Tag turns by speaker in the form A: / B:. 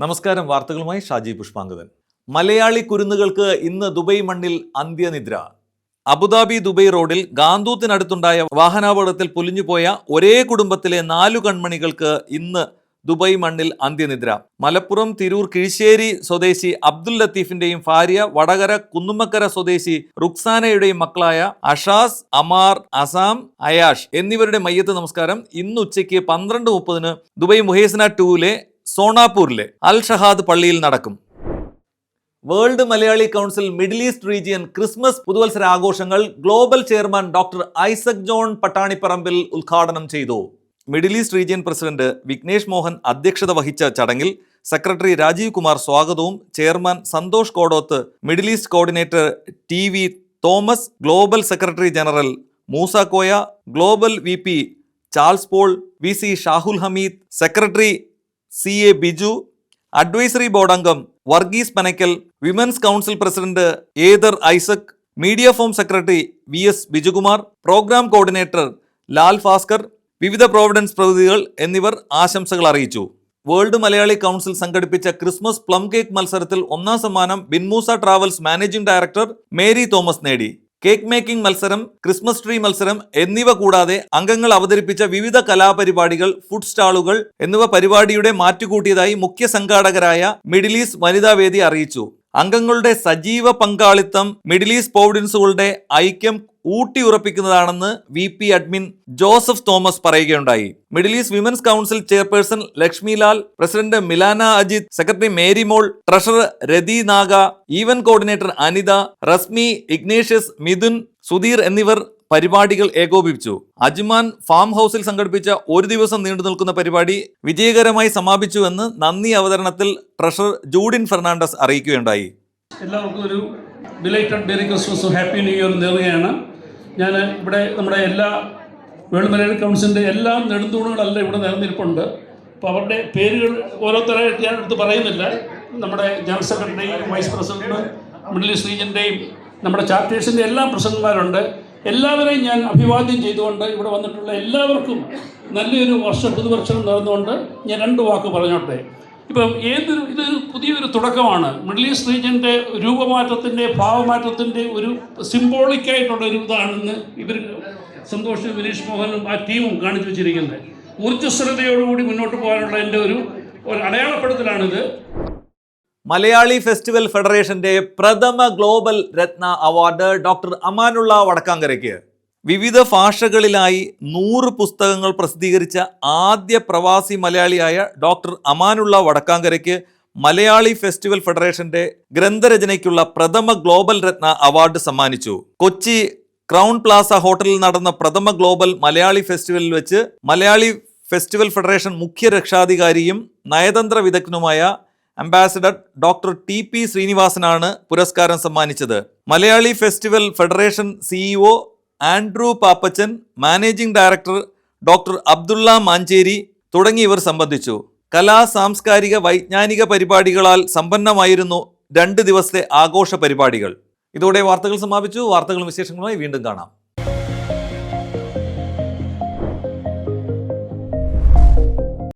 A: നമസ്കാരം വാർത്തകളുമായി ഷാജി പുഷ്പാങ്കദൻ. മലയാളി കുരുന്നുകൾക്ക് ഇന്ന് ദുബൈ മണ്ണിൽ അന്ത്യനിദ്ര. അബുദാബി ദുബൈ റോഡിൽ ഗാന്തൂത്തിനടുത്തുണ്ടായ വാഹനാപകടത്തിൽ പൊലിഞ്ഞുപോയ ഒരേ കുടുംബത്തിലെ നാലു കൺമണികൾക്ക് ഇന്ന് ദുബൈ മണ്ണിൽ അന്ത്യനിദ്ര. മലപ്പുറം തിരൂർ കിഴിശ്ശേരി സ്വദേശി അബ്ദുൽ ലത്തീഫിന്റെയും ഭാര്യ വടകര കുന്നുമ്മക്കര സ്വദേശി റുക്സാനയുടെയും മക്കളായ അഷാസ് അമാർ അസാം അയാഷ് എന്നിവരുടെ മയ്യത്ത് നമസ്കാരം. ഇന്ന് ഉച്ചയ്ക്ക് പന്ത്രണ്ട് മുപ്പതിന് ദുബൈ മുഹേസന ടൂവിലെ സോണാപൂരിലെ അൽ ഷഹാദ് പള്ളിയിൽ നടക്കും. World Malayali council middle east region Christmas പുതുവത്സര ആഘോഷങ്ങൾ global chairman doctor Isaac John Pattanipparambil ഉദ്ഘാടനം ചെയ്തു. Middle east region president Vignesh Mohan അധ്യക്ഷത വഹിച്ച ചടങ്ങിൽ സെക്രട്ടറി രാജീവ് കുമാർ സ്വാഗതവും chairman Santhosh Kodoth middle east coordinator T V Thomas global secretary general Moosa Koya global V P Charles Paul V C Shahul Hameed secretary C A Biju advisory board അംഗം Varghese Panakkal women's council president ഏദർ Isaac media forum secretary V S Bijukumar program coordinator Lal Bhaskar വിവിധ provinces പ്രതിനിധികൾ എന്നിവർ ആശംസകൾ അറിയിച്ചു. World Malayali council സംഘടിപ്പിച്ച Christmas plum cake മത്സരത്തിൽ ഒന്നാം സമ്മാനം Binmoosa travels managing director Mary Thomas നേടി. കേക്ക് മേക്കിംഗ് മത്സരം ക്രിസ്മസ് ട്രീ മത്സരം എന്നിവ കൂടാതെ അംഗങ്ങൾ അവതരിപ്പിച്ച വിവിധ കലാപരിപാടികൾ ഫുഡ് സ്റ്റാളുകൾ എന്നിവ പരിപാടിയുടെ മാറ്റുകൂട്ടിയതായി മുഖ്യ സംഘാടകരായ മിഡിൽ ഈസ്റ്റ് വനിതാ വേദി അറിയിച്ചു. അംഗങ്ങളുടെ സജീവ പങ്കാളിത്തം മിഡിൽ ഈസ്റ്റ് പ്രോവിഡൻസുകളുടെ ഐക്യം ഊട്ടിയുറപ്പിക്കുന്നതാണെന്ന് V P admin Joseph Thomas പറയുകയുണ്ടായി. Middle east women's council chairperson Lakshmi Lal president Milana Ajith secretary Mary Mol treasurer Rathi Naga event coordinator Anitha Rasmi Ignatius Mithun Sudheer എന്നിവർ പരിപാടികൾ ഏകോപിപ്പിച്ചു. അജ്മാൻ ഫാം ഹൗസിൽ സംഘടിപ്പിച്ച ഒരു ദിവസം നീണ്ടു നിൽക്കുന്ന പരിപാടി വിജയകരമായി സമാപിച്ചുവെന്ന് നന്ദി അവതരണത്തിൽ ട്രഷറർ ജൂഡിൻ ഫെർണാണ്ടസ് അറിയിക്കുകയുണ്ടായി.
B: എല്ലാവർക്കും ഒരു ബിലൈറ്റഡ് മെറി ക്രിസ്മസും ഹാപ്പി ന്യൂ ഇയർ നേറുകയാണ് ഞാൻ ഇവിടെ നമ്മുടെ എല്ലാ വേൾഡ് മലയാളി കൗൺസിലിന്റെ എല്ലാ നെടുന്തൂണുകളല്ല ഇവിടെ നിലനിൽപ്പുണ്ട്. അപ്പോൾ അവരുടെ പേരുകൾ ഓരോരുത്തരായിട്ട് ഞാൻ എടുത്ത് പറയുന്നില്ല. നമ്മുടെ general secretary vice president middle റീജിയന്റെയും നമ്മുടെ ചാപ്റ്റേഴ്സിന്റെ എല്ലാ പ്രസിഡന്റ്മാരുണ്ട്. എല്ലാവരെയും ഞാൻ അഭിവാദ്യം ചെയ്തുകൊണ്ട് ഇവിടെ വന്നിട്ടുള്ള എല്ലാവർക്കും നല്ലൊരു വർഷ പുതുവർഷം നേർന്നുകൊണ്ട് ഞാൻ രണ്ട് വാക്ക് പറഞ്ഞോട്ടെ. ഇപ്പം ഏതൊരു ഇതൊരു പുതിയൊരു തുടക്കമാണ്. മിഡിൽ ഈസ്റ്റ് റീജിയന്റെ രൂപമാറ്റത്തിന്റെ ഭാവമാറ്റത്തിന്റെ ഒരു സിംബോളിക്കായിട്ടുള്ള ഒരു ഇതാണെന്ന് ഇവർ സന്തോഷ് വിനീഷ് മോഹനും ആ ടീമും കാണിച്ചു വെച്ചിരിക്കുന്നത്. ഊർജസ്വലതയോടുകൂടി മുന്നോട്ട് പോകാനുള്ള എന്റെ ഒരു ഒരു അടയാളപ്പെടുത്തലാണിത്.
A: മലയാളി ഫെസ്റ്റിവൽ ഫെഡറേഷന്റെ പ്രഥമ global Ratna award doctor Amanulla വടക്കാങ്കരയ്ക്ക്. വിവിധ ഭാഷകളിലായി നൂറ് പുസ്തകങ്ങൾ പ്രസിദ്ധീകരിച്ച ആദ്യ പ്രവാസി മലയാളിയായ ഡോക്ടർ അമാനുള്ള വടക്കാങ്കരയ്ക്ക് മലയാളി ഫെസ്റ്റിവൽ ഫെഡറേഷന്റെ ഗ്രന്ഥരചനയ്ക്കുള്ള പ്രഥമ ഗ്ലോബൽ രത്ന അവാർഡ് സമ്മാനിച്ചു. കൊച്ചി ക്രൗൺ പ്ലാസ ഹോട്ടലിൽ നടന്ന പ്രഥമ ഗ്ലോബൽ മലയാളി ഫെസ്റ്റിവലിൽ വെച്ച് മലയാളി ഫെസ്റ്റിവൽ ഫെഡറേഷൻ മുഖ്യ രക്ഷാധികാരിയും നയതന്ത്ര വിദഗ്ധനുമായ അംബാസിഡർ ഡോക്ടർ ടി പി ശ്രീനിവാസനാണ് പുരസ്കാരം സമ്മാനിച്ചത്. Malayali festival federation CEO Andrew Pappachan managing director doctor Abdulla Mancheri തുടങ്ങിയവർ സംബന്ധിച്ചു. കലാ സാംസ്കാരിക വൈജ്ഞാനിക പരിപാടികളാൽ സമ്പന്നമായിരുന്നു രണ്ട് ദിവസത്തെ ആഘോഷ പരിപാടികൾ. ഇതോടെ വാർത്തകൾ സമാപിച്ചു. വാർത്തകളും വിശേഷങ്ങളുമായി വീണ്ടും കാണാം.